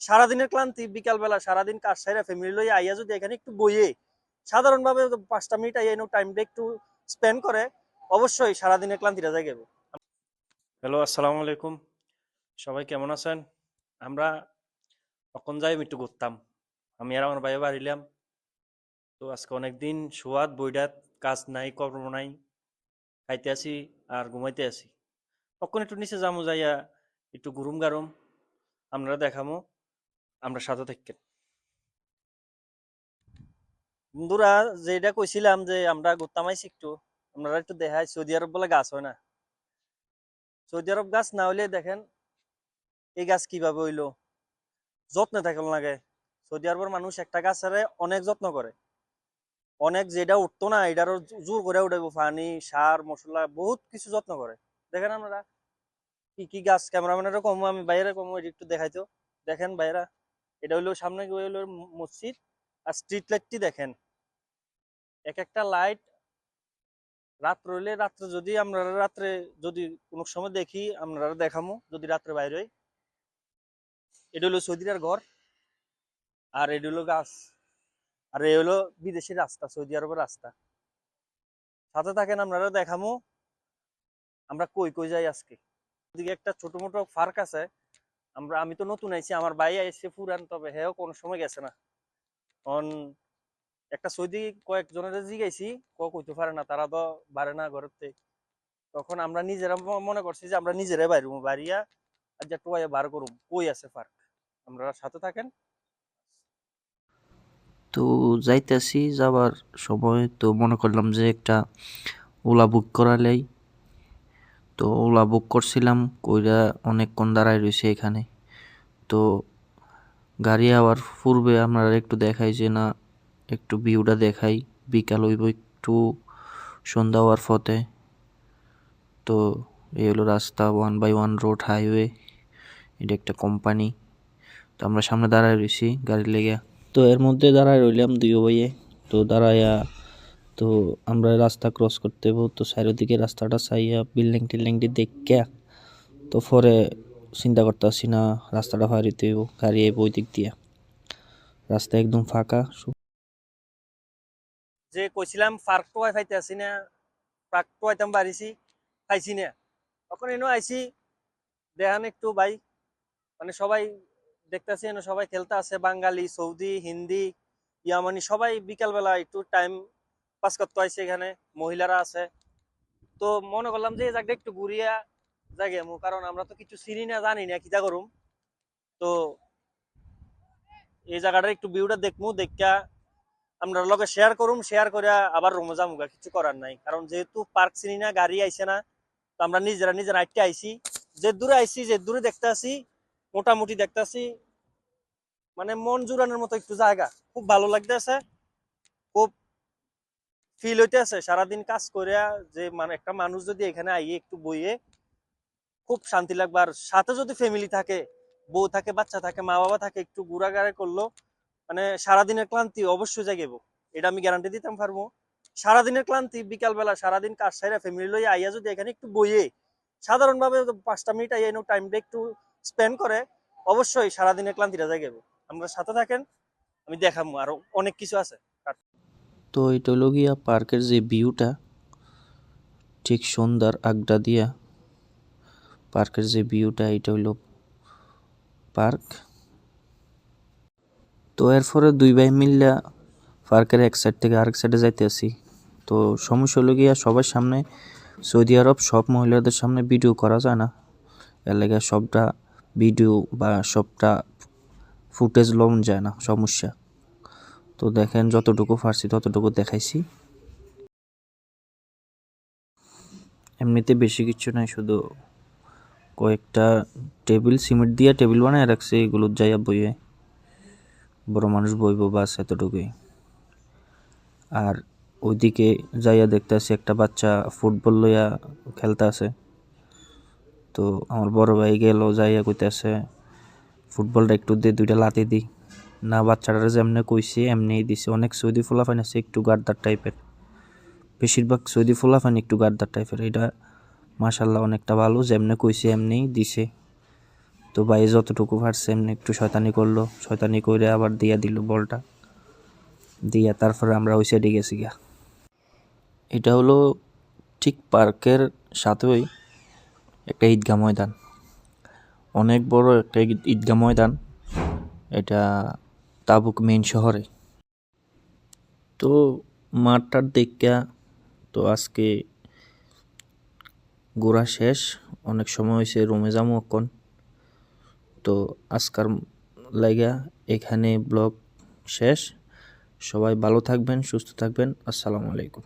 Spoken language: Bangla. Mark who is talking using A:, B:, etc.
A: সারাদিনের ক্লান্তি, বিকালবেলা সারাদিন কাজ সাইরা ফ্যামিলি লই আইয়া যদি এখানে একটু বইয়ে সাধারণভাবে পাঁচটা মিনিট আইয়া টাইমটা একটু স্পেন্ড করে, অবশ্যই সারাদিনের ক্লান্তিটা জাগে হ্যালো আসসালামু আলাইকুম। সবাই কেমন আছেন? আমরা তখন যাই একটু ঘুরতাম। আমি আর আমার ভাই বাড়িলাম তো আজকে অনেকদিন সোয়াদ বইডাত কাজ নাই, কর্ম নাই, খাইতে আসি আর ঘুমাইতে আসি। তখন একটু নিচে যামু যাইয়া একটু গুরুম গারুম আমরা দেখামো। আমরা সাথে থাকেন বন্ধুরা যেটা কইছিলাম যে আমরা ঘুরতাম আইছি একটু, আপনারা একটু দেখাই, সৌদি আরব বলে গাছ হয় না? সৌদি আরব গাছ না হইলে দেখেন, এই গাছ কীভাবে হইল? যত্নে থাকল লাগে সৌদি আরবের মানুষ একটা গাছের অনেক যত্ন করে। অনেক যেটা উঠতো না এটারও জোর করে উঠাইবো, পানি, সার, মশলা, বহুত কিছু যত্ন করে। দেখেন আপনারা, কি কি গাছ, ক্যামেরাম্যানেরও কম, আমি বাইরে কম একটু দেখাইতো দেখেন বাইরা এটা হইল সামনে হইল মসজিদ আর স্ট্রিট লাইটটি দেখেন। এক একটা লাইট রাত্র হইলে রাত্রে যদি আমরা রাত্রে যদি কোনো সময় দেখি, আমরা দেখামো যদি রাত্রে বাইরে এটা হলো সৌদিরার ঘর আর এটা হলো গাছ আর এ হলো বিদেশি রাস্তা, সৌদি আরবের রাস্তা। সাথে থাকেন আপনারা দেখামো আমরা কই কই যাই আজকে। একটা ছোট মোটো ফার্ক আছে আমরা, আমি তো নতুন আইছি, আমার ভাই আইছে পুরান, তবে হেও কোনো সময় গেছে না। অন একটা সৌদি কয়েকজনের জিগাইছি ক কইতে পারে না, তারা তো বাড়ে না ঘরেতে তখন আমরা নিজেরা মনে করছি যে আমরা নিজেরাই বাইরুম বাড়িয়া আর যে টোয়া বার করুম। কই আছে পার্ক আমরা সাথে থাকেন?
B: তো যাইতেছি, যাবার সময় তো মনে করলাম যে একটা ওলা বুক করালেই তো ওলা বুক করছিলাম, কইরা অনেকক্ষণ দাঁড়ায় রয়েছে এখানে। তো গাড়ি আবার পূর্বে আপনারা একটু দেখাই যে না, একটু ভিউটা দেখাই। বিকাল হইব একটু সন্ধ্যা হওয়ার পথে। তো এই হলো রাস্তা one by one road highway এটা একটা কোম্পানি তো আমরা সামনে দাঁড়ায় রয়েছি গাড়ি লেগে। তো এর মধ্যে দাঁড়ায় রইলাম দুই ভাইয়ে। তো দাঁড়াইয়া তো আমরা রাস্তা ক্রস করতে তো চারিদিকে রাস্তাটা চাইয়া বিল্ডিং টিল্ডিংটি দেখা তো পরে চিন্তা করতে করতেছি না, রাস্তাটা হারিতে হইব, গাড়ি আইব ওই দিক দিয়া। রাস্তা একদম ফাঁকা।
A: যে কইছিলাম পার্ক টোয়াই ফাইতে আসি না পার্ক টোয়াইতাম বাড়িছি খাইছি না। তখন এনো আইছি, দেখান একটু ভাই। মানে সবাই দেখতেছি এনো সবাই খেলতে আছে, বাঙালি, সৌদি, হিন্দি, ইয়ামানি, সবাই বিকালবেলা একটু টাইম পাস করতে আইছে এখানে, মহিলারা আছে। তো মনে করলাম যে জায়গাটা একটু ঘুরিয়া জাগে মু কারণ আমরা তো কিছু চিনি না, জানি না কিতা করুম। তো এই জায়গাটার একটু ভিউটা দেখমু দেখা আমরা লগে শেয়ার করুম শেয়ার করে আবার রুমে যামুগা, কিছু করার নাই। কারণ যেহেতু পার্ক চিনি না, গাড়ি আইছে না, তো আমরা নিজেরা নিজেরা আইতে আইছি। যে দূরে আইছি, যে দূরে দেখতে আসি মোটামুটি দেখতে আসি মানে মন জুড়ানোর মতো একটু জায়গা। খুব ভালো লাগতেছে, খুব ফিল হইতে আছে, সারাদিন কাজ করিয়া যে মানে একটা মানুষ যদি এখানে আইয়ে একটু বইয়ে খুব শান্তি লাগবে। আর সাথে যদি ফ্যামিলি থাকে, বউ থাকে, বাচ্চা থাকে মা বাবা থাকে, একটু ঘোরাঘুরা করল মানে সারাদিনের ক্লান্তি অবশ্যই জাগেব এটা আমি গ্যারান্টি দিতাম পারব। সারাদিনের ক্লান্তি, বিকালবেলা সারাদিন কাজ সাইরা ফ্যামিলি লই আইয়া যদি এখানে একটু বইয়ে, সাধারণভাবে পাঁচটা মিনিট আইয়া টাইমটা একটু স্পেন্ড করে, অবশ্যই সারাদিনের ক্লান্তিটা জাগেব আমরা সাথে থাকেন, আমি দেখাবো আরও অনেক কিছু আছে।
B: তো এটা হলো গিয়া পার্কের যে ভিউটা, ঠিক সন্ধ্যার আগডা দিয়া পার্কের যে ভিউটা, এটা হইল পার্ক। তো এরপরে দুই ভাই মিল্লা পার্কের এক সাইড থেকে আরেক সাইডে যাইতে আসি। তো সমস্যা হলো গিয়া সবার সামনে সৌদি আরব, সব মহিলাদের সামনে ভিডিও করা যায় না। এর লেগে সবটা ভিডিও বা সবটা ফুটেজ লন যায় না, সমস্যা। তো দেখেন যতটুকু পারছি ততটুকু দেখাইছি। এমনিতে বেশি কিছু নাই, শুধু কয়েকটা টেবিল, সিমেন্ট দিয়ে টেবিল বানায় রাখছে, এগুলো যাইয়া বইয়ে। বড় মানুষ বইব, বাস এতটুকুই। আর ওইদিকে যাইয়া দেখতেছি একটা বাচ্চা ফুটবল লইয়া খেলতে আছে। তো আমার বড় ভাই গেল, যাইয়া কইতেছে, ফুটবলটা একটু দিয়ে দুইটা লাতি দিই না, বাচ্চাটারা যেমনি কইছে, এমনিই দিছে। অনেক সৌদি ফুলাফান আছে একটু গার্দার টাইপের। বেশিরভাগ সৌদি ফুলাফান একটু গার্দার টাইপের। এটা মাশাল্লাহ অনেকটা ভালো যেমনি কইছে, এমনিই দিছে। তো ভাই, যতটুকু পারছে, এমনি একটু শয়তানি করল। শয়তানি করে আবার দিয়া দিল বলটা। দিয়া, তারপরে আমরা ওই সাইডে গেছি গা এটা হলো ঠিক পার্কের সাথেই একটা ঈদগাহ ময়দান। অনেক বড় একটা ঈদ- ঈদগাহ ময়দান। এটা তাবুক মেন শহরে। তো মাঠটার দেখা তো আজকে ঘোরা শেষ। অনেক সময় হয়েছে রুমে যাব অক্ষণ তো আজকার লাগা এখানে ব্লগ শেষ। সবাই ভালো থাকবেন, সুস্থ থাকবেন। আসসালামু আলাইকুম।